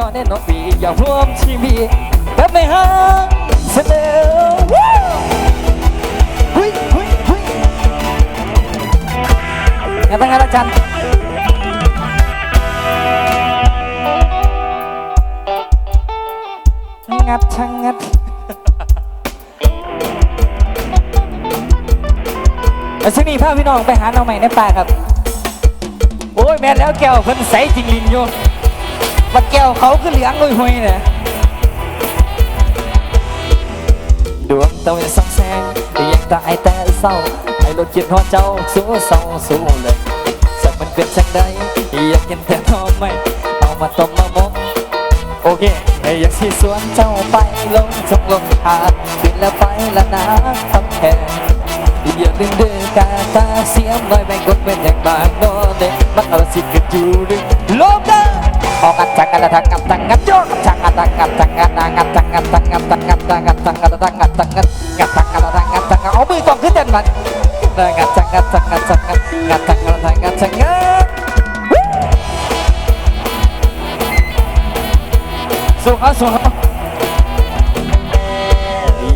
นอนแน่นอนปีอยากร่วมชีวิตแบบในห้างเสนอหุ้ยหุ้ยหุ้ยไงบ้างครับอาจารงัดช่างงัดแล้วช่วงนี่พาพี่น้องไปหาเราใหม่ในป่าครับ โอ้ย แม่แล้วแก้วเพิ่นใสจริงลินโย บัดแก้วเขาคือเหลืองลุยหุยเนี่ยดวงตะวันส่องแสงยังตายแต่เศร้าไอ้รถเกียนหัวเจ้าสู้เศร้าสู้เลยสักมันเป็นชักใดอยากกินแต่ทอไม่เอามาต้มมามกโอเคอยากที่สวนเจ้าไปลงจงลงหาบินแล้วไปละนะทำแค่อย่าลืมเดือกาตาเสียมหน่อยแบ่งคนเป็นอย่างบางโนเด็กมันเอาสิกระจูดึงลบได้ ออกอัดจังกัดทังกัดทังอัดยกจังอัดทังอัดทังอัดทังอัดทังอัดทังอัดทังอัดทังอัดทังอัดทังอัดทังอัดทังอัดทังอัดทังอัดทังเอามือกองขึ้นเต้นมันอัดทังอัดทังอัดทังอัดทังอัดทังอัดทังอัดทังอัดสูงเอาสูงเอา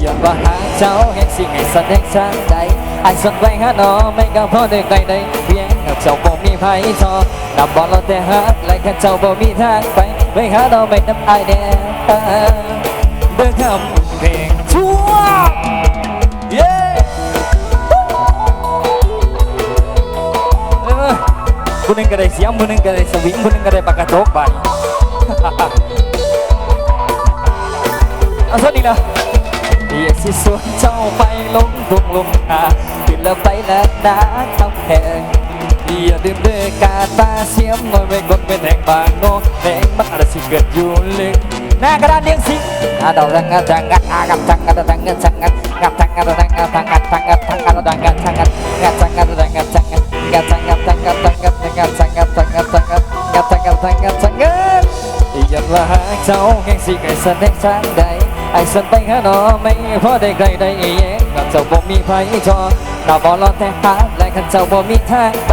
ยอมบ่หาเจัากั๊งสิ่งให้กสดงชัดใจักกันไว้หาน้อไม่ก็พอได้ไกลได้ เจ้าบ่มีไผทอนับบ่ลาแต่ฮักและข้าเจ้าบ่มีทางไปไลยหาเราไม่น้ำอายแน่เบิ่งคำเพลงทั่วเย้ผู้หนึ่งก็ได้สยงผู้หนึ่งก็ได้สวิงผู้หนึ่งก็ได้ปากกระโจกไปเอาสักนิดนะอยากสิสวนเจ้าไปลงลงลงอาขึ้นแล้วไปแล้วนะคำแพง อย่าดื่มเดือกาตาเสียมหน่อยไม่กดไม่แทงบางโนแทงบ้าแต่สิเกิดอยู่ลึกหน้ากระดานเลี้ยงสิอาดัอกระดังกระดังกระชังกัะดังกระดังกระดังกระชังกัะดังกระดังกระดังกระดังกระดังกระดังกระดังกระชังกระดังกระดังกระดังกะกระดังกระดังกระดังกระดังกระดังกระดังกระดังกะกะดังกระดังกระดังกระยันว่าหากเจ้าแห่งสิไระดันแห่งสันใดไอ้สันไปหาหนอไม่พอได้ไกลได้เองกับเจ้าบ่มีไฟจอหน้าบ่รอแต่หาและขันเจ้าบ่มีทางไป